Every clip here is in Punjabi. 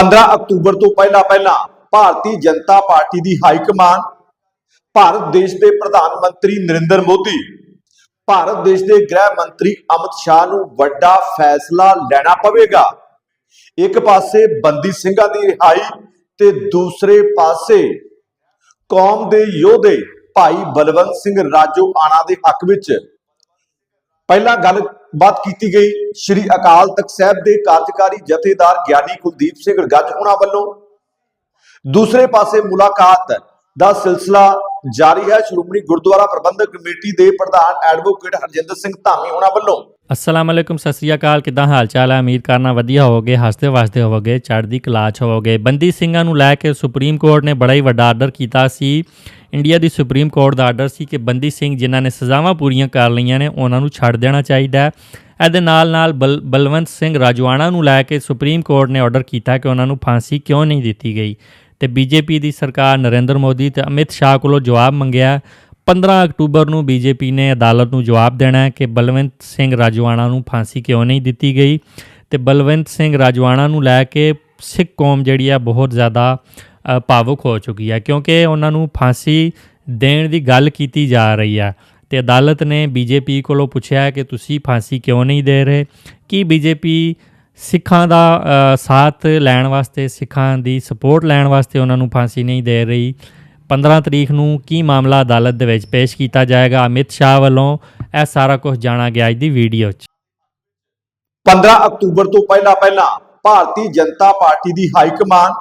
15 ਅਕਤੂਬਰ ਤੋਂ ਪਹਿਲਾਂ ਪਹਿਲਾਂ ਭਾਰਤੀ ਜਨਤਾ ਪਾਰਟੀ ਦੀ ਹਾਈ ਕਮਾਨ ਭਾਰਤ ਦੇਸ਼ ਦੇ ਪ੍ਰਧਾਨ ਮੰਤਰੀ ਨਰਿੰਦਰ ਮੋਦੀ, ਭਾਰਤ ਦੇਸ਼ ਦੇ ਗ੍ਰਹਿ ਮੰਤਰੀ ਅਮਿਤ ਸ਼ਾਹ ਨੂੰ ਵੱਡਾ ਫੈਸਲਾ ਲੈਣਾ ਪਵੇਗਾ। ਇੱਕ ਪਾਸੇ ਬੰਦੀ ਸਿੰਘਾਂ ਦੀ ਰਿਹਾਈ ਤੇ ਦੂਸਰੇ ਪਾਸੇ ਕੌਮ ਦੇ ਯੋਧੇ ਭਾਈ ਬਲਵੰਤ ਸਿੰਘ ਰਾਜੋ ਆਣਾ ਦੇ ਹੱਕ ਵਿੱਚ। ਪਹਿਲਾਂ ਗੱਲਬਾਤ ਕੀਤੀ ਗਈ ਸ੍ਰੀ ਅਕਾਲ ਤਖਤ ਸਾਹਿਬ ਦੇ ਕਾਰਜਕਾਰੀ ਜਥੇਦਾਰ ਗਿਆਨੀ ਕੁਲਦੀਪ ਸਿੰਘ ਗੱਜ ਹੋਣਾ ਵੱਲੋਂ। ਦੂਸਰੇ ਪਾਸੇ ਮੁਲਾਕਾਤ ਦਾ ਸਿਲਸਿਲਾ ਜਾਰੀ ਹੈ। ਸ਼੍ਰੋਮਣੀ ਗੁਰਦੁਆਰਾ ਪ੍ਰਬੰਧਕ ਕਮੇਟੀ ਦੇ ਪ੍ਰਧਾਨ ਐਡਵੋਕੇਟ ਹਰਜਿੰਦਰ ਸਿੰਘ ਧਾਮੀ ਹੋਣਾ ਵੱਲੋਂ। ਅਸਲਾਮ ਅਲੈਕੁਮ, ਸਤਿ ਸ੍ਰੀ ਅਕਾਲ। ਕਿਦਾਂ ਹਾਲ ਚਾਲ ਹੈ? ਉਮੀਦ ਕਰਨਾ ਵਧੀਆ ਹੋਵੋਗੇ, ਹੱਸਦੇ ਵਸਦੇ ਹੋਵੋਗੇ, ਚੜ੍ਹਦੀ ਕਲਾ ਹੋਵੋਗੇ। ਬੰਦੀ ਸਿੰਘਾਂ ਨੂੰ ਲੈ ਕੇ ਸੁਪਰੀਮ ਕੋਰਟ ਨੇ ਬੜਾ ਹੀ ਵੱਡਾ ਆਰਡਰ ਕੀਤਾ ਸੀ। ਇੰਡੀਆ ਦੀ ਸੁਪਰੀਮ ਕੋਰਟ ਦਾ ਆਰਡਰ ਸੀ ਕਿ ਬੰਦੀ ਸਿੰਘ ਜਿਨ੍ਹਾਂ ਨੇ ਸਜ਼ਾਵਾਂ ਪੂਰੀਆਂ ਕਰ ਲਈਆਂ ਨੇ, ਉਹਨਾਂ ਨੂੰ ਛੱਡ ਦੇਣਾ ਚਾਹੀਦਾ ਹੈ। ਇਹਦੇ ਨਾਲ ਨਾਲ ਬਲ, ਬਲਵੰਤ ਸਿੰਘ ਰਾਜਵਾਨਾ ਨੂੰ ਲੈ ਕੇ ਸੁਪਰੀਮ ਕੋਰਟ ਨੇ ਆਰਡਰ ਕੀਤਾ ਕਿ ਉਹਨਾਂ ਨੂੰ ਫਾਂਸੀ ਕਿਉਂ ਨਹੀਂ ਦਿੱਤੀ ਗਈ। ਤੇ ਬੀਜੇਪੀ ਦੀ ਸਰਕਾਰ ਨਰਿੰਦਰ ਮੋਦੀ ਤੇ ਅਮਿਤ ਸ਼ਾਹ ਕੋਲੋਂ ਜਵਾਬ ਮੰਗਿਆ 15 ਅਕਤੂਬਰ ਨੂੰ ਬੀਜੇਪੀ ਨੇ ਅਦਾਲਤ ਨੂੰ ਜਵਾਬ ਦੇਣਾ ਹੈ ਕਿ ਬਲਵੰਤ ਸਿੰਘ ਰਾਜਵਾਨਾ ਨੂੰ ਫਾਂਸੀ ਕਿਉਂ ਨਹੀਂ ਦਿੱਤੀ ਗਈ। ਤੇ ਬਲਵੰਤ ਸਿੰਘ ਰਾਜਵਾਨਾ ਨੂੰ ਲੈ ਕੇ ਸਿੱਖ ਕੌਮ ਜਿਹੜੀ ਆ ਬਹੁਤ ਜ਼ਿਆਦਾ ਭਾਵੁਕ ਹੋ ਚੁੱਕੀ ਹੈ ਕਿਉਂਕਿ ਉਹਨਾਂ ਨੂੰ ਫਾਂਸੀ ਦੇਣ ਦੀ ਗੱਲ ਕੀਤੀ ਜਾ ਰਹੀ ਹੈ ਤੇ ਅਦਾਲਤ ਨੇ ਬੀਜੇਪੀ ਕੋਲੋਂ ਪੁੱਛਿਆ ਕਿ ਤੁਸੀਂ ਫਾਂਸੀ ਕਿਉਂ ਨਹੀਂ ਦੇ ਰਹੇ? ਕੀ ਬੀਜੇਪੀ ਸਿੱਖਾਂ ਦਾ ਸਾਥ ਲੈਣ ਵਾਸਤੇ, ਸਿੱਖਾਂ ਦੀ ਸਪੋਰਟ ਲੈਣ ਵਾਸਤੇ ਉਹਨਾਂ ਨੂੰ ਫਾਂਸੀ ਨਹੀਂ ਦੇ ਰਹੀ? 15 ਤਰੀਕ ਨੂੰ ਕੀ ਮਾਮਲਾ ਅਦਾਲਤ ਦੇ ਵਿੱਚ ਪੇਸ਼ ਕੀਤਾ ਜਾਏਗਾ? ਅਮਿਤ ਸ਼ਾਹ ਵੱਲੋਂ ਇਹ ਸਾਰਾ ਕੁਝ ਜਾਣਾ ਗਿਆ ਅੱਜ ਦੀ ਵੀਡੀਓ 'ਚ। 15 ਅਕਤੂਬਰ ਤੋਂ ਪਹਿਲਾਂ ਪਹਿਲਾਂ ਭਾਰਤੀ ਜਨਤਾ ਪਾਰਟੀ ਦੀ ਹਾਈ ਕਮਾਨ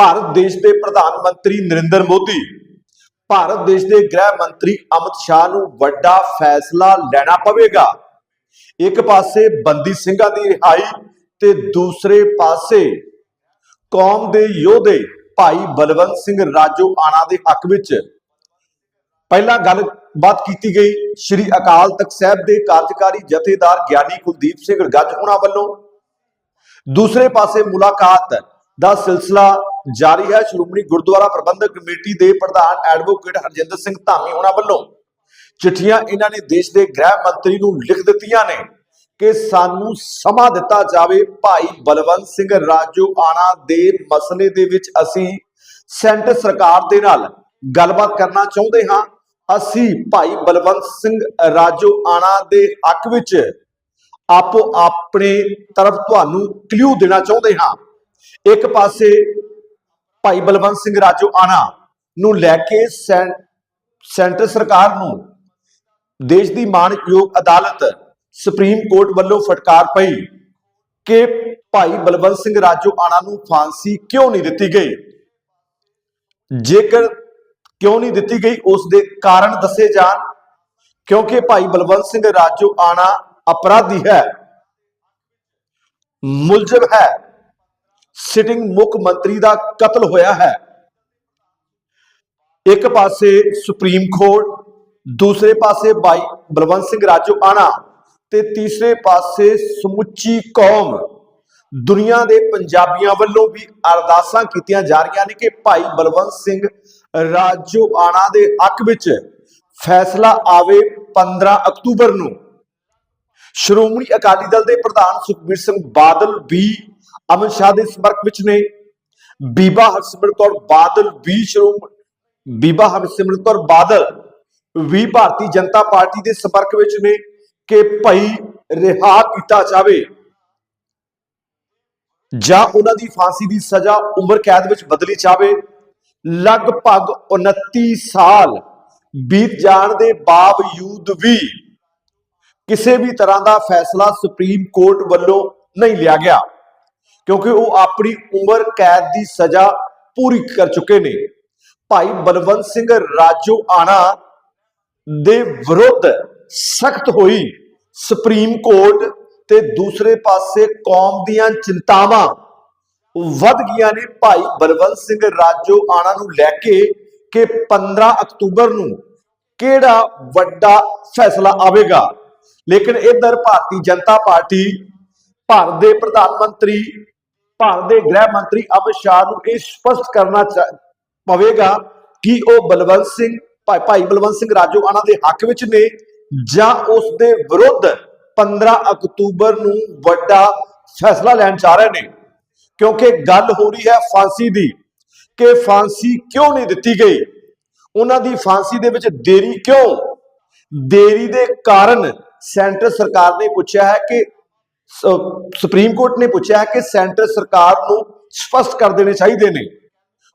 ਭਾਰਤ ਦੇਸ਼ ਦੇ ਪ੍ਰਧਾਨ ਮੰਤਰੀ ਨਰਿੰਦਰ ਮੋਦੀ। ਭਾਰਤ ਦੇਸ਼ ਦੇ ਗ੍ਰਹਿ ਮੰਤਰੀ ਅਮਿਤ ਸ਼ਾਹ ਨੂੰ ਵੱਡਾ ਫੈਸਲਾ ਲੈਣਾ ਪਵੇਗਾ। ਇੱਕ ਪਾਸੇ ਬੰਦੀ ਸਿੰਘਾਂ ਦੀ ਰਿਹਾਈ ਤੇ ਦੂਸਰੇ ਪਾਸੇ ਕੌਮ ਦੇ ਯੋਧੇ ਭਾਈ ਬਲਵੰਤ ਸਿੰਘ ਰਾਜੋ ਆਣਾ ਦੇ ਹੱਕ ਵਿੱਚ। ਪਹਿਲਾਂ ਗੱਲਬਾਤ ਕੀਤੀ ਗਈ ਸ੍ਰੀ ਅਕਾਲ ਤਖਤ ਸਾਹਿਬ ਦੇ ਕਾਰਜਕਾਰੀ ਜਥੇਦਾਰ ਗਿਆਨੀ ਕੁਲਦੀਪ ਸਿੰਘ ਗੱਜ ਹੋਣਾ ਵੱਲੋਂ। ਦੂਸਰੇ ਪਾਸੇ ਮੁਲਾਕਾਤ ਦਾ ਸਿਲਸਿਲਾ ਜਾਰੀ ਹੈ। ਸ਼੍ਰੋਮਣੀ ਗੁਰਦੁਆਰਾ ਪ੍ਰਬੰਧਕ ਕਮੇਟੀ ਦੇ ਪ੍ਰਧਾਨ ਐਡਵੋਕੇਟ ਹਰਜਿੰਦਰ ਸਿੰਘ ਧਾਮੀ ਹੋਣਾ ਵੱਲੋਂ ਚਿੱਠੀਆਂ ਇਹਨਾਂ ਨੇ ਦੇਸ਼ ਦੇ ਗ੍ਰਹਿ ਮੰਤਰੀ ਨੂੰ ਲਿਖ ਦਿੱਤੀਆਂ ਨੇ ਕਿ ਸਾਨੂੰ ਸਮਾਂ ਦਿੱਤਾ ਜਾਵੇ। ਭਾਈ ਬਲਵੰਤ ਸਿੰਘ ਰਾਜੋ ਆਣਾ ਦੇ ਮਸਲੇ ਦੇ ਵਿੱਚ ਅਸੀਂ ਸੈਂਟਰ ਸਰਕਾਰ ਦੇ ਨਾਲ ਗੱਲਬਾਤ ਕਰਨਾ ਚਾਹੁੰਦੇ ਹਾਂ। ਅਸੀਂ ਭਾਈ ਬਲਵੰਤ ਸਿੰਘ ਰਾਜੋ ਆਣਾ ਦੇ ਹੱਕ ਵਿੱਚ ਆਪੋ ਆਪਣੇ ਤਰਫ ਤੁਹਾਨੂੰ ਕਲਿਊ ਦੇਣਾ ਚਾਹੁੰਦੇ ਹਾਂ। ਇੱਕ ਪਾਸੇ ਭਾਈ ਬਲਵੰਤ ਸਿੰਘ ਰਾਜੋ ਆਣਾ ਨੂੰ ਲੈ ਕੇ ਸੈਂਟਰ ਸਰਕਾਰ ਨੂੰ ਦੇਸ਼ ਦੀ ਮਾਣਯੋਗ ਅਦਾਲਤ ਸੁਪਰੀਮ ਕੋਰਟ ਵੱਲੋਂ ਫਟਕਾਰ ਪਈ ਕਿ ਭਾਈ ਬਲਵੰਤ ਸਿੰਘ ਰਾਜੋ ਆਣਾ ਨੂੰ ਫਾਂਸੀ ਕਿਉਂ ਨਹੀਂ ਦਿੱਤੀ ਗਈ? ਜੇਕਰ ਕਿਉਂ ਨਹੀਂ ਦਿੱਤੀ ਗਈ, ਉਸ ਦੇ ਕਾਰਨ ਦੱਸੇ ਜਾਣ, ਕਿਉਂਕਿ ਭਾਈ ਬਲਵੰਤ ਸਿੰਘ ਰਾਜੋ ਆਣਾ ਅਪਰਾਧੀ ਹੈ, ਮੁਲਜ਼ਮ ਹੈ। ਸਿਟਿੰਗ ਮੁੱਖ ਮੰਤਰੀ ਦਾ ਕਤਲ ਹੋਇਆ ਹੈ। ਇੱਕ ਪਾਸੇ ਸੁਪਰੀਮ ਕੋਰਟ, ਦੂਸਰੇ ਪਾਸੇ ਭਾਈ ਬਲਵੰਤ ਸਿੰਘ ਰਾਜੋ ਆਣਾ ਤੇ ਤੀਸਰੇ ਪਾਸੇ ਸਮੁੱਚੀ ਕੌਮ। ਦੁਨੀਆ ਦੇ ਪੰਜਾਬੀਆਂ ਵੱਲੋਂ ਵੀ ਅਰਦਾਸਾਂ ਕੀਤੀਆਂ ਜਾ ਰਹੀਆਂ ਨੇ ਕਿ ਭਾਈ ਬਲਵੰਤ ਸਿੰਘ ਰਾਜੋ ਆਣਾ ਦੇ ਹੱਕ ਵਿੱਚ ਫੈਸਲਾ ਆਵੇ 15 ਅਕਤੂਬਰ ਨੂੰ। ਸ਼੍ਰੋਮਣੀ ਅਕਾਲੀ ਦਲ ਦੇ ਪ੍ਰਧਾਨ ਸੁਖਬੀਰ ਸਿੰਘ ਬਾਦਲ ਵੀ ਅਮਿਤ ਸ਼ਾਹ ਦੇ ਸੰਪਰਕ ਵਿੱਚ ਨੇ। ਬੀਬਾ ਹਰਸਿਮਰਤ ਕੌਰ ਬਾਦਲ ਵੀ ਸ਼੍ਰੋਮਣੀ ਬੀਬਾ ਹਰਸਿਮਰਤ ਕੌਰ ਬਾਦਲ ਵੀ ਭਾਰਤੀ ਜਨਤਾ ਪਾਰਟੀ ਦੇ ਸੰਪਰਕ ਵਿੱਚ ਨੇ ਕਿ ਭਾਈ ਰਿਹਾ ਕੀਤਾ ਜਾਵੇ। ਜਾਂ ਉਹਨਾਂ ਦੀ ਫਾਂਸੀ ਦੀ ਸਜ਼ਾ ਉਮਰ ਕੈਦ ਵਿੱਚ ਬਦਲੀ ਜਾਵੇ। ਲਗਭਗ 29 ਸਾਲ ਬੀਤ ਜਾਣ ਦੇ ਬਾਵਜੂਦ ਵੀ ਕਿਸੇ ਵੀ ਤਰ੍ਹਾਂ ਦਾ ਫੈਸਲਾ ਸੁਪਰੀਮ ਕੋਰਟ ਵੱਲੋਂ ਨਹੀਂ ਲਿਆ ਗਿਆ। ਕਿਉਂਕਿ ਉਹ ਆਪਣੀ ਉਮਰ, ਕੈਦ ਦੀ ਸਜ਼ਾ ਪੂਰੀ ਕਰ ਚੁੱਕੇ ਨੇ। ਭਾਈ ਬਲਵੰਤ ਸਿੰਘ ਰਾਜੋ ਆਣਾ ਦੇ ਵਿਰੁੱਧ ਸਖਤ ਹੋਈ। ਸੁਪਰੀਮ ਕੋਰਟ ਤੇ ਦੂਸਰੇ ਪਾਸੇ ਕੌਮ ਦੀਆਂ ਚਿੰਤਾਵਾਂ ਵੱਧ ਗਈਆਂ ਨੇ। ਭਾਈ ਬਲਵੰਤ ਸਿੰਘ ਰਾਜੋ ਆਣਾ ਨੂੰ ਲੈ ਕੇ ਕਿ 15 ਅਕਤੂਬਰ ਨੂੰ ਕਿਹੜਾ ਵੱਡਾ ਫੈਸਲਾ ਆਵੇਗਾ? ਲੇਕਿਨ ਇਧਰ ਭਾਰਤੀ ਜਨਤਾ ਪਾਰਟੀ, ਭਾਰਤ ਦੇ ਪ੍ਰਧਾਨ ਮੰਤਰੀ ਭਾਰਤ ਦੇ ਗ੍ਰਹਿ ਮੰਤਰੀ ਅਮਿਤ ਸ਼ਾਹ ਨੂੰ ਇਹ ਸਪਸ਼ਟ ਕਰਨਾ ਪਵੇਗਾ ਕਿ ਉਹ ਬਲਵੰਤ ਸਿੰਘ ਭਾਈ ਬਲਵੰਤ ਸਿੰਘ ਰਾਜੋਆਣਾ ਦੇ ਹੱਕ ਵਿੱਚ ਨੇ ਜਾਂ ਉਸ ਦੇ ਵਿਰੁੱਧ 15 ਅਕਤੂਬਰ ਨੂੰ ਵੱਡਾ ਫੈਸਲਾ ਲੈਣ ਜਾ ਰਹੇ ਨੇ। ਕਿਉਂਕਿ ਗੱਲ ਹੋ ਰਹੀ ਹੈ ਫਾਂਸੀ ਦੀ ਕਿ ਫਾਂਸੀ ਕਿਉਂ ਨਹੀਂ ਦਿੱਤੀ ਗਈ? ਉਹਨਾਂ ਦੀ ਫਾਂਸੀ ਦੇ ਵਿੱਚ ਦੇਰੀ ਕਿਉਂ? ਦੇਰੀ ਦੇ ਕਾਰਨ ਸੈਂਟਰ ਸਰਕਾਰ ਨੇ ਪੁੱਛਿਆ ਹੈ ਕਿ ਸੁਪਰੀਮ ਕੋਰਟ ਨੇ ਪੁੱਛਿਆ ਹੈ ਕਿ ਸੈਂਟਰ ਸਰਕਾਰ ਨੂੰ ਸਪਸ਼ਟ ਕਰ ਦੇਣੇ ਚਾਹੀਦੇ ਨੇ।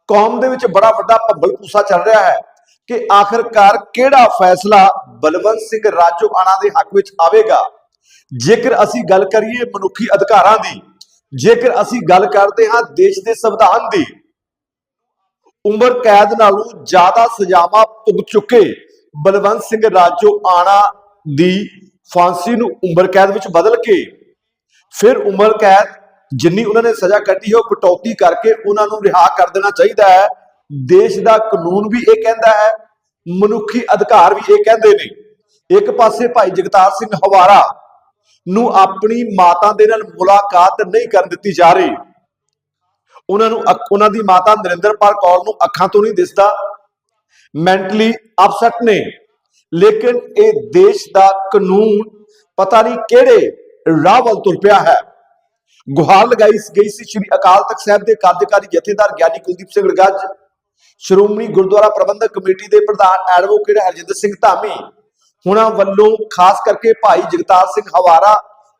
ਕੌਮ ਦੇ ਵਿੱਚ ਬੜਾ ਵੱਡਾ ਭੰਬਲ ਪੂਸਾ ਚੱਲ ਰਿਹਾ ਹੈ ਕਿ ਆਖਰਕਾਰ ਕਿਹੜਾ ਫੈਸਲਾ ਬਲਵੰਤ ਸਿੰਘ ਰਾਜੋਆਣਾ ਦੇ ਹੱਕ ਵਿੱਚ ਆਵੇਗਾ? ਜੇਕਰ ਅਸੀਂ ਗੱਲ ਕਰੀਏ ਮਨੁੱਖੀ ਅਧਿਕਾਰਾਂ ਦੀ, ਜੇਕਰ ਅਸੀਂ ਗੱਲ ਕਰਦੇ ਹਾਂ ਦੇਸ਼ ਦੇ ਸੰਵਿਧਾਨ ਦੀ, ਉਮਰ ਕੈਦ ਨਾਲੋਂ ਜ਼ਿਆਦਾ ਸਜ਼ਾਵਾਂ ਭੁਗ ਚੁੱਕੇ ਬਲਵੰਤ ਸਿੰਘ ਰਾਜੋਆਣਾ ਦੀ ਫਾਂਸੀ ਨੂੰ ਉਮਰ ਕੈਦ ਵਿੱਚ ਬਦਲ ਕੇ ਫਿਰ ਉਮਰ ਕੈਦ, ਜਿੰਨੀ ਉਹਨਾਂ ਨੇ ਸਜ਼ਾ ਕੱਟੀ ਹੈ, ਉਹ ਕਟੌਤੀ ਕਰਕੇ ਉਹਨਾਂ ਨੂੰ ਰਿਹਾ ਕਰ ਦੇਣਾ ਚਾਹੀਦਾ ਹੈ। ਦੇਸ਼ ਦਾ ਕਾਨੂੰਨ ਵੀ ਇਹ ਕਹਿੰਦਾ ਹੈ, ਮਨੁੱਖੀ ਅਧਿਕਾਰ ਵੀ ਇਹ ਕਹਿੰਦੇ ਨੇ। ਇੱਕ ਪਾਸੇ ਭਾਈ ਜਗਤਾਰ ਸਿੰਘ ਹਵਾਰਾ ਨੂੰ ਆਪਣੀ ਮਾਤਾ ਦੇ ਨਾਲ ਮੁਲਾਕਾਤ ਨਹੀਂ ਕਰਨ ਦਿੱਤੀ ਜਾ ਰਹੀ। ਉਹਨਾਂ ਨੂੰ ਅੱਖ- ਉਹਨਾਂ ਦੀ ਮਾਤਾ ਨਰਿੰਦਰਪਾਲ ਕੌਰ ਨੂੰ ਅੱਖਾਂ ਤੋਂ ਨਹੀਂ ਦਿਸਦਾ। ਮੈਂਟਲੀ ਅਪਸੈਟ ਨੇ। ਲੇਕਿਨ ਇਹ ਦੇਸ਼ ਦਾ ਕਾਨੂੰਨ ਪਤਾ ਨਹੀਂ ਕਿਹੜੇ ਰਾਹ ਵੱਲ ਤੁਰ ਪਿਆ ਹੈ। ਗੁਹਾਰ ਲਗਾਈ ਗਈ ਸੀ ਸ੍ਰੀ ਅਕਾਲ ਤਖਤ ਸਾਹਿਬ ਦੇ ਕਾਰਜਕਾਰੀ ਜਥੇਦਾਰ ਗਿਆਨੀ ਕੁਲਦੀਪ ਸਿੰਘ ਗੱਜ ਸ਼੍ਰੋਮਣੀ ਗੁਰਦੁਆਰਾ ਪ੍ਰਬੰਧਕ ਕਮੇਟੀ ਦੇ ਪ੍ਰਧਾਨ ਐਡਵੋਕੇਟ ਹਰਜਿੰਦਰ ਸਿੰਘ ਧਾਮੀ, ਹੁਣਾਂ ਵੱਲੋਂ ਖਾਸ ਕਰਕੇ ਭਾਈ ਜਗਤਾਰ ਸਿੰਘ ਹਵਾਰਾ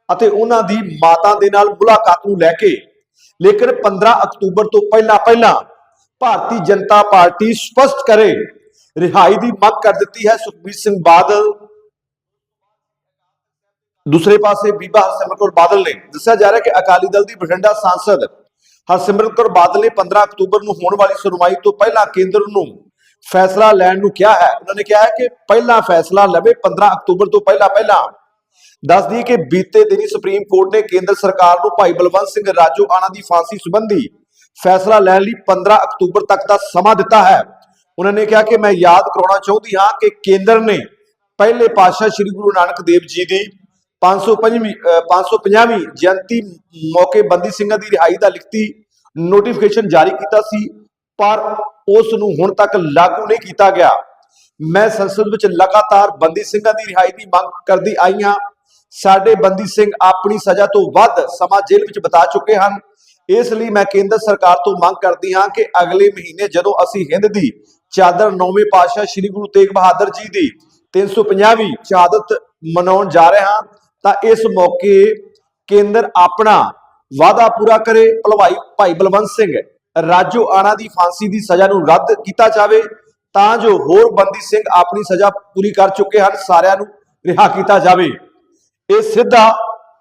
ਅਤੇ ਉਹਨਾਂ ਦੀ ਮਾਤਾ ਦੇ ਨਾਲ ਮੁਲਾਕਾਤ ਨੂੰ ਲੈ ਕੇ, ਲੇਕਿਨ 15 ਅਕਤੂਬਰ ਤੋਂ ਪਹਿਲਾਂ ਪਹਿਲਾਂ ਭਾਰਤੀ ਜਨਤਾ ਪਾਰਟੀ ਸਪਸ਼ਟ ਕਰੇ, ਰਿਹਾਈ ਦੀ ਮੰਗ ਕਰ ਦਿੱਤੀ ਹੈ ਸੁਖਬੀਰ ਸਿੰਘ ਬਾਦਲ ਦੂਸਰੇ ਪਾਸੇ ਬੀਬਾ ਹਰਸਿਮਰਤ ਕੌਰ ਬਾਦਲ ਨੇ ਦੱਸਿਆ ਜਾ ਰਿਹਾ ਕਿ ਅਕਾਲੀ ਦਲ ਦੀ ਬਠਿੰਡਾ ਸਾਂਸਦ ਹਰਸਿਮਰਤ ਕੌਰ ਬਾਦਲ ਨੇ 15 ਅਕਤੂਬਰ ਨੂੰ ਹੋਣ ਵਾਲੀ ਸੁਣਵਾਈ ਤੋਂ ਪਹਿਲਾਂ ਕੇਂਦਰ ਨੂੰ ਫੈਸਲਾ ਲੈਣ ਨੂੰ ਕਿਹਾ ਹੈ। ਉਹਨਾਂ ਨੇ ਕਿਹਾ ਹੈ ਕਿ ਪਹਿਲਾ ਫੈਸਲਾ ਲਵੇ 15 ਅਕਤੂਬਰ ਤੋਂ ਪਹਿਲਾਂ ਪਹਿਲਾਂ। ਦੱਸ ਦਈਏ ਕਿ ਬੀਤੇ ਦਿਨੀ ਸੁਪਰੀਮ ਕੋਰਟ ਨੇ ਕੇਂਦਰ ਸਰਕਾਰ ਨੂੰ ਭਾਈ ਬਲਵੰਤ ਸਿੰਘ ਰਾਜੋ ਆਣਾ ਦੀ ਫਾਂਸੀ ਸੰਬੰਧੀ ਫੈਸਲਾ ਲੈਣ ਲਈ 15 ਅਕਤੂਬਰ ਤੱਕ ਦਾ ਸਮਾਂ ਦਿੱਤਾ ਹੈ। ਉਹਨਾਂ ਨੇ ਕਿਹਾ ਕਿ ਮੈਂ ਯਾਦ ਕਰਾਉਣਾ ਚਾਹੁੰਦੀ ਹਾਂ ਕਿ ਕੇਂਦਰ ਨੇ ਪਹਿਲੇ ਪਾਤਸ਼ਾਹ ਸ੍ਰੀ ਗੁਰੂ ਨਾਨਕ ਦੇਵ ਜੀ ਦੀ 550ਵੀਂ ਅਹ 550ਵੀਂ ਜਯੰਤੀ ਮੌਕੇ ਬੰਦੀ ਸਿੰਘਾਂ ਦੀ ਰਿਹਾਈ ਦਾ ਲਿਖਤੀ ਨੋਟੀਫਿਕੇਸ਼ਨ ਜਾਰੀ ਕੀਤਾ ਸੀ, ਪਰ ਉਸ ਨੂੰ ਹੁਣ ਤੱਕ ਲਾਗੂ ਨਹੀਂ ਕੀਤਾ ਗਿਆ। ਮੈਂ ਸੰਸਦ ਵਿੱਚ ਲਗਾਤਾਰ ਬੰਦੀ ਸਿੰਘਾਂ ਦੀ ਰਿਹਾਈ ਦੀ ਮੰਗ ਕਰਦੀ ਆਈ ਹਾਂ। ਸਾਡੇ ਬੰਦੀ ਸਿੰਘ ਆਪਣੀ ਸਜ਼ਾ ਤੋਂ ਵੱਧ ਸਮਾਂ ਜੇਲ੍ਹ ਵਿੱਚ ਬਿਤਾ ਚੁੱਕੇ ਹਨ। ਇਸ ਲਈ ਮੈਂ ਕੇਂਦਰ ਸਰਕਾਰ ਤੋਂ ਮੰਗ ਕਰਦੀ ਹਾਂ ਕਿ ਅਗਲੇ ਮਹੀਨੇ ਜਦੋਂ ਅਸੀਂ ਹਿੰਦ ਦੀ ਚਾਦਰ ਨੌਵੇਂ ਪਾਤਸ਼ਾਹ ਸ੍ਰੀ ਗੁਰੂ ਤੇਗ ਬਹਾਦਰ ਜੀ ਦੀ 350ਵੀਂ ਸ਼ਹਾਦਤ ਮਨਾਉਣ ਜਾ ਰਹੇ ਹਾਂ ਤਾਂ ਇਸ ਮੌਕੇ ਕੇਂਦਰ ਆਪਣਾ ਵਾਅਦਾ ਪੂਰਾ ਕਰੇ ਭਲਵਾਈ ਭਾਈ ਬਲਵੰਤ ਸਿੰਘ। ਰਾਜੋ ਆਣਾ ਦੀ ਫਾਂਸੀ ਦੀ ਸਜ਼ਾ ਨੂੰ ਰੱਦ ਕੀਤਾ ਜਾਵੇ, ਤਾਂ ਜੋ ਹੋਰ ਬੰਦੀ ਸਿੰਘ ਆਪਣੀ ਸਜ਼ਾ ਪੂਰੀ ਕਰ ਚੁੱਕੇ ਹਨ, ਸਾਰਿਆਂ ਨੂੰ ਰਿਹਾ ਕੀਤਾ ਜਾਵੇ। ਇਹ ਸਿੱਧਾ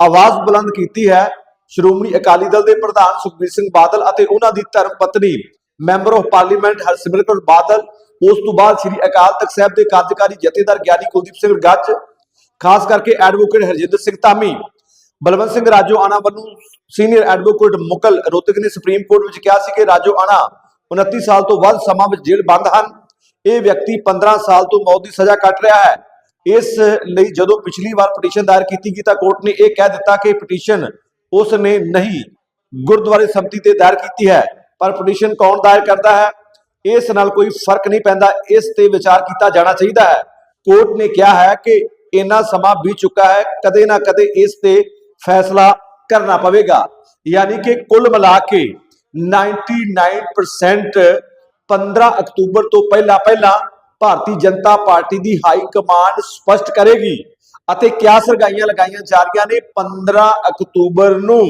ਆਵਾਜ਼ ਬੁਲੰਦ ਕੀਤੀ ਹੈ। ਸ਼੍ਰੋਮਣੀ ਅਕਾਲੀ ਦਲ ਦੇ ਪ੍ਰਧਾਨ ਸੁਖਬੀਰ ਸਿੰਘ ਬਾਦਲ ਅਤੇ ਉਹਨਾਂ ਦੀ ਧਰਮ ਪਤਨੀ, member of parliament Harsimrat Kaur Badal, ਉਸ ਤੋਂ ਬਾਅਦ ਸ੍ਰੀ ਅਕਾਲ ਤਖਤ ਸਾਹਿਬ ਦੇ ਕਾਰਜਕਾਰੀ ਜਥੇਦਾਰ ਗਿਆਨੀ ਕੁਲਦੀਪ ਸਿੰਘ ਗੱਜ ਖਾਸ ਕਰਕੇ ਐਡਵੋਕੇਟ ਹਰਜਿੰਦਰ ਸਿੰਘ ਧਾਮੀ। ਬਲਵੰਤ ਸਿੰਘ ਰਾਜੋ ਆਣਾ ਵੱਲੋਂ ਸੀਨੀਅਰ ਐਡਵੋਕੇਟ ਮੁਕਲ ਰੋਤਕ ਨੇ ਸੁਪਰੀਮ ਕੋਰਟ ਵਿੱਚ ਕਿਹਾ ਸੀ ਕਿ ਰਾਜੋ ਆਣਾ 29 ਸਾਲ ਤੋਂ ਵੱਧ ਸਮਾਂ ਵਿੱਚ ਜੇਲ੍ਹ ਬੰਦ ਹਨ। ਇਹ ਵਿਅਕਤੀ 15 ਸਾਲ ਤੋਂ ਮੌਤ ਦੀ ਸਜ਼ਾ ਕੱਟ ਰਿਹਾ ਹੈ। ਇਸ ਲਈ ਜਦੋਂ ਪਿਛਲੀ ਵਾਰ ਪਟੀਸ਼ਨ ਦਾਇਰ ਕੀਤੀ ਗਈ ਤਾਂ ਕੋਰਟ ਨੇ ਇਹ ਕਹਿ ਦਿੱਤਾ ਕਿ ਪਟੀਸ਼ਨ ਉਸ ਨੇ ਨਹੀਂ, ਗੁਰਦੁਆਰੇ ਸੰਮਤੀ ਤੇ ਦਾਇਰ ਕੀਤੀ ਹੈ, ਪਰ ਪਟੀਸ਼ਨ ਕੌਣ ਦਾਇਰ ਕਰਦਾ ਹੈ? ਇਸ ਨਾਲ ਕੋਈ ਫ਼ਰਕ ਨਹੀਂ ਪੈਂਦਾ। ਇਸ ਤੇ ਵਿਚਾਰ ਕੀਤਾ ਜਾਣਾ ਚਾਹੀਦਾ ਹੈ। ਕੋਰਟ ਨੇ ਕਿਹਾ ਹੈ ਕਿ ਇੰਨਾ ਸਮਾਂ ਬੀਤ ਚੁੱਕਾ ਹੈ, ਕਦੇ ਨਾ ਕਦੇ ਇਸ ਤੇ ਫੈਸਲਾ ਕਰਨਾ ਪਵੇਗਾ। ਯਾਨੀ ਕਿ ਕੁੱਲ ਮਿਲਾ ਕੇ 99% 15 ਅਕਤੂਬਰ ਤੋਂ ਪਹਿਲਾਂ ਪਹਿਲਾਂ ਭਾਰਤੀ ਜਨਤਾ ਪਾਰਟੀ ਦੀ ਹਾਈ ਕਮਾਂਡ ਸਪਸ਼ਟ ਕਰੇਗੀ ਅਤੇ ਕਿਆ ਸਰਗਾਈਆਂ ਲਗਾਈਆਂ ਜਾ ਰਹੀਆਂ ਨੇ? 15 ਅਕਤੂਬਰ ਨੂੰ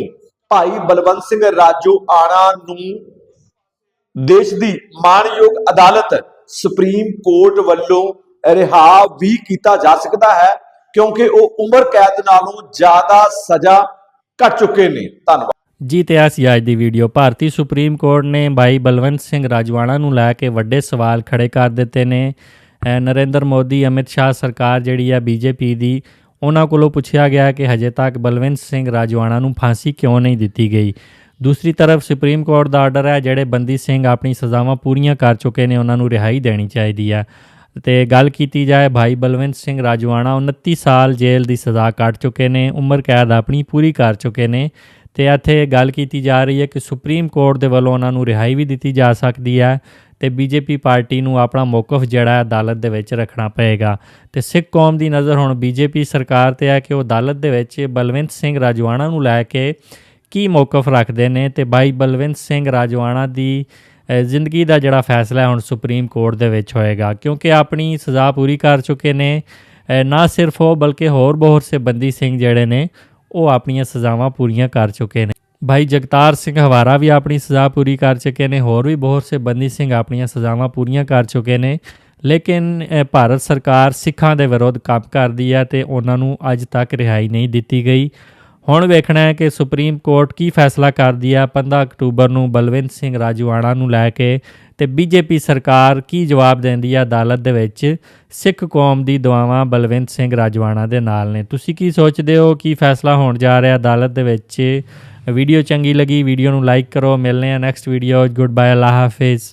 ਭਾਈ ਬਲਵੰਤ ਸਿੰਘ ਰਾਜੋ ਆਣਾ ਨੂੰ ਦੇਸ਼ ਦੀ ਮਾਨਯੋਗ ਅਦਾਲਤ ਸੁਪਰੀਮ ਕੋਰਟ ਵੱਲੋਂ ਰਿਹਾ ਵੀ ਕੀਤਾ ਜਾ ਸਕਦਾ ਹੈ, ਕਿਉਂਕਿ ਉਹ ਉਮਰ ਕੈਦ ਨਾਲੋਂ ਜ਼ਿਆਦਾ ਸਜ਼ਾ ਕੱਟ ਚੁੱਕੇ ਨੇ। ਧੰਨਵਾਦ। ਜੀ, ਤੇ ਆ ਅੱਜ ਦੀ ਵੀਡੀਓ। ਭਾਰਤੀ ਸੁਪਰੀਮ ਕੋਰਟ ਨੇ ਭਾਈ ਬਲਵੰਤ ਸਿੰਘ ਰਾਜਵਾਣਾ ਨੂੰ ਲੈ ਕੇ ਵੱਡੇ ਸਵਾਲ ਖੜੇ ਕਰ ਦਿੱਤੇ ਨੇ। ਨਰਿੰਦਰ ਮੋਦੀ, ਅਮਿਤ ਸ਼ਾਹ ਸਰਕਾਰ ਜਿਹੜੀ ਆ ਬੀਜੇਪੀ ਦੀ, ਉਹਨਾਂ ਕੋਲੋਂ ਪੁੱਛਿਆ ਗਿਆ ਕਿ ਹਜੇ ਤੱਕ ਬਲਵੰਤ ਸਿੰਘ ਰਾਜਵਾਣਾ ਨੂੰ ਫਾਂਸੀ ਕਿਉਂ ਨਹੀਂ ਦਿੱਤੀ ਗਈ। ਦੂਸਰੀ ਤਰਫ ਸੁਪਰੀਮ ਕੋਰਟ ਦਾ ਆਰਡਰ ਹੈ, ਜਿਹੜੇ ਬੰਦੀ ਸਿੰਘ ਆਪਣੀ ਸਜ਼ਾਵਾਂ ਪੂਰੀਆਂ ਕਰ ਚੁੱਕੇ ਨੇ, ਉਹਨਾਂ ਨੂੰ ਰਿਹਾਈ ਦੇਣੀ ਚਾਹੀਦੀ ਹੈ। ਤੇ ਗੱਲ ਕੀਤੀ ਜਾਏ ਭਾਈ ਬਲਵੰਤ ਸਿੰਘ ਰਾਜਵਾੜਾ 29 ਸਾਲ ਜੇਲ੍ਹ ਦੀ ਸਜ਼ਾ ਕੱਟ ਚੁੱਕੇ ਨੇ, ਉਮਰ ਕੈਦ ਆਪਣੀ ਪੂਰੀ ਕਰ ਚੁੱਕੇ ਨੇ ਤੇ ਇੱਥੇ ਗੱਲ ਕੀਤੀ ਜਾ ਰਹੀ ਹੈ ਕਿ ਸੁਪਰੀਮ ਕੋਰਟ ਦੇ ਵੱਲੋਂ ਉਹਨਾਂ ਨੂੰ ਰਿਹਾਈ ਵੀ ਦਿੱਤੀ ਜਾ ਸਕਦੀ ਹੈ ਤੇ ਬੀਜੇਪੀ ਪਾਰਟੀ ਨੂੰ ਆਪਣਾ ਮੌਕਫ ਜਿਹੜਾ ਹੈ ਅਦਾਲਤ ਦੇ ਵਿੱਚ ਰੱਖਣਾ ਪਏਗਾ। ਤੇ ਸਿੱਖ ਕੌਮ ਦੀ ਨਜ਼ਰ ਹੁਣ ਬੀਜੇਪੀ ਸਰਕਾਰ ਤੇ ਹੈ ਕਿ ਉਹ ਅਦਾਲਤ ਦੇ ਵਿੱਚ ਬਲਵੰਤ ਸਿੰਘ ਰਾਜਵਾੜਾ ਨੂੰ ਲੈ ਕੇ ਕੀ ਮੌਕਫ ਰੱਖਦੇ ਨੇ ਤੇ ਭਾਈ ਬਲਵੰਤ ਸਿੰਘ ਰਾਜਵਾਨਾ ਦੀ ਜ਼ਿੰਦਗੀ ਦਾ ਜਿਹੜਾ ਫੈਸਲਾ ਹੁਣ ਸੁਪਰੀਮ ਕੋਰਟ ਦੇ ਵਿੱਚ ਹੋਏਗਾ, ਕਿਉਂਕਿ ਆਪਣੀ ਸਜ਼ਾ ਪੂਰੀ ਕਰ ਚੁੱਕੇ ਨੇ। ਨਾ ਸਿਰਫ ਉਹ, ਬਲਕਿ ਹੋਰ ਬਹੁਤ ਸੇ ਬੰਦੀ ਸਿੰਘ ਜਿਹੜੇ ਨੇ, ਉਹ ਆਪਣੀਆਂ ਸਜ਼ਾਵਾਂ ਪੂਰੀਆਂ ਕਰ ਚੁੱਕੇ ਨੇ। ਭਾਈ ਜਗਤਾਰ ਸਿੰਘ ਹਵਾਰਾ ਵੀ ਆਪਣੀ ਸਜ਼ਾ ਪੂਰੀ ਕਰ ਚੁੱਕੇ ਨੇ, ਹੋਰ ਵੀ ਬਹੁਤ ਸੇ ਬੰਦੀ ਸਿੰਘ ਆਪਣੀਆਂ ਸਜ਼ਾਵਾਂ ਪੂਰੀਆਂ ਕਰ ਚੁੱਕੇ ਨੇ। ਲੇਕਿਨ ਭਾਰਤ ਸਰਕਾਰ ਸਿੱਖਾਂ ਦੇ ਵਿਰੁੱਧ ਕੰਮ ਕਰਦੀ ਹੈ ਤੇ ਉਹਨਾਂ ਨੂੰ ਅੱਜ ਤੱਕ ਰਿਹਾਈ ਨਹੀਂ ਦਿੱਤੀ ਗਈ। ਹੁਣ ਵੇਖਣਾ ਹੈ ਕਿ ਸੁਪਰੀਮ ਕੋਰਟ ਕੀ ਫੈਸਲਾ ਕਰਦੀ ਹੈ। 15 ਅਕਤੂਬਰ ਨੂੰ ਬਲਵੰਤ ਸਿੰਘ ਰਾਜੂਆਣਾ ਨੂੰ ਲੈ ਕੇ ਤੇ ਬੀਜੇਪੀ ਸਰਕਾਰ ਕੀ ਜਵਾਬ ਦਿੰਦੀ ਹੈ ਅਦਾਲਤ ਦੇ ਵਿੱਚ? ਸਿੱਖ ਕੌਮ ਦੀ ਦੁਆਵਾਂ ਬਲਵੰਤ ਸਿੰਘ ਰਾਜਵਾਨਾ ਦੇ ਨਾਲ ਨੇ। ਤੁਸੀਂ ਕੀ ਸੋਚਦੇ ਹੋ? ਕੀ ਫੈਸਲਾ ਹੋਣ ਜਾ ਰਿਹਾ ਅਦਾਲਤ ਦੇ ਵਿੱਚ? ਵੀਡੀਓ ਚੰਗੀ ਲੱਗੀ, ਵੀਡੀਓ ਨੂੰ ਲਾਈਕ ਕਰੋ। ਮਿਲਨੇ ਆ ਨੈਕਸਟ ਵੀਡੀਓ ਗੁੱਡ ਬਾਏ ਅੱਲਾ ਹਾਫਿਜ਼